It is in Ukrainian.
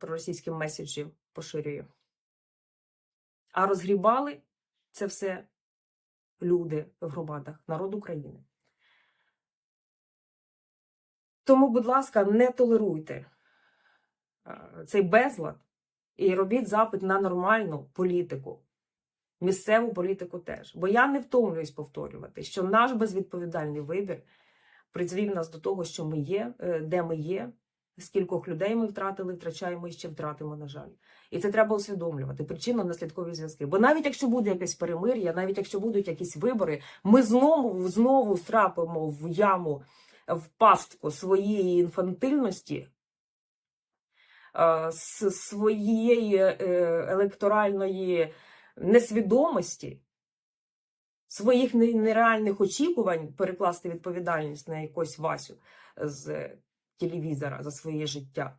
проросійські меседжі поширює. А розгрібали це все люди в громадах, народ України. Тому, будь ласка, не толеруйте е, цей безлад і робіть запит на нормальну політику, місцеву політику теж. Бо я не втомлююсь повторювати, що наш безвідповідальний вибір призвів нас до того, що ми є, е, де ми є, скількох людей ми втратили, втрачаємо і ще втратимо, на жаль. І це треба усвідомлювати причинно-наслідкові зв'язки. Бо навіть якщо буде якесь перемир'я, навіть якщо будуть якісь вибори, ми знову знову втрапимо в яму, в пастку своєї інфантильності, с- своєї е, електоральної несвідомості, своїх нереальних очікувань перекласти відповідальність на якусь Васю з телевізора за своє життя.